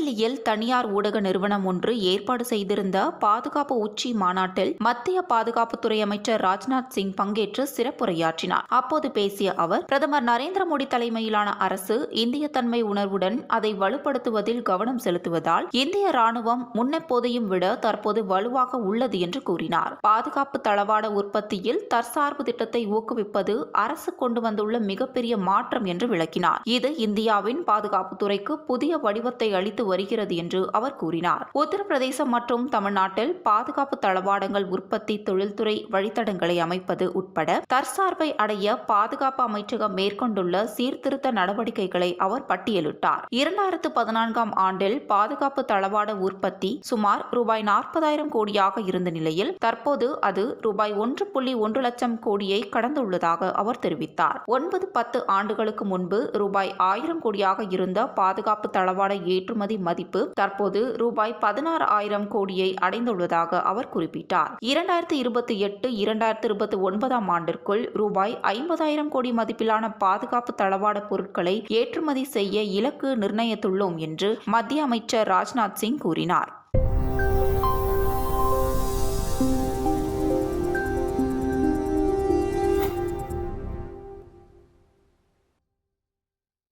புதுடெல்லியில் தனியார் ஊடக நிறுவனம் ஒன்று ஏற்பாடு செய்திருந்த பாதுகாப்பு உச்சி மாநாட்டில் மத்திய பாதுகாப்புத்துறை அமைச்சர் ராஜ்நாத் சிங் பங்கேற்று சிறப்புரையாற்றினார். அப்போது பேசிய அவர் பிரதமர் நரேந்திர மோடி தலைமையிலான அரசு இந்திய தன்மை உணர்வுடன் அதை வலுப்படுத்துவதில் கவனம் செலுத்துவதால் இந்திய ராணுவம் முன்னெப்போதையும் விட தற்போது வலுவாக உள்ளது என்று கூறினார். பாதுகாப்பு தளவாட உற்பத்தியில் தற்சார்பு திட்டத்தை ஊக்குவிப்பது அரசு கொண்டு வந்துள்ள மிகப்பெரிய மாற்றம் என்று விளக்கினார். இது இந்தியாவின் பாதுகாப்புத்துறைக்கு புதிய வடிவத்தை அளித்து வரும் வருகிறது என்று அவர் கூறினார். உத்தரப்பிரதேசம் மற்றும் தமிழ்நாட்டில் பாதுகாப்பு தளவாடங்கள் உற்பத்தி தொழில்துறை வழித்தடங்களை அமைப்பது உட்பட தற்சார்பை அடைய பாதுகாப்பு அமைச்சகம் மேற்கொண்டுள்ள சீர்திருத்த நடவடிக்கைகளை அவர் பட்டியலிட்டார். இரண்டாயிரத்து பதினான்காம் ஆண்டில் பாதுகாப்பு தளவாட உற்பத்தி சுமார் ரூபாய் நாற்பதாயிரம் கோடியாக இருந்த நிலையில் தற்போது அது ரூபாய் ஒன்று புள்ளி ஒன்று லட்சம் கோடியை கடந்துள்ளதாக அவர் தெரிவித்தார். ஒன்பது பத்து ஆண்டுகளுக்கு முன்பு ரூபாய் ஆயிரம் கோடியாக இருந்த பாதுகாப்பு தளவாட ஏற்றுமதி மதிப்பு தற்போது ரூபாய் பதினாறு ஆயிரம் கோடியை அடைந்துள்ளதாக அவர் குறிப்பிட்டார். இரண்டாயிரத்தி இருபத்தி எட்டு இரண்டாயிரத்தி இருபத்தி ஒன்பதாம் ஆண்டிற்குள் ரூபாய் ஐம்பதாயிரம் கோடி மதிப்பிலான பாதுகாப்பு தளவாட பொருட்களை ஏற்றுமதி செய்ய இலக்கு நிர்ணயித்துள்ளோம் என்று மத்திய அமைச்சர் ராஜ்நாத் சிங் கூறினார்.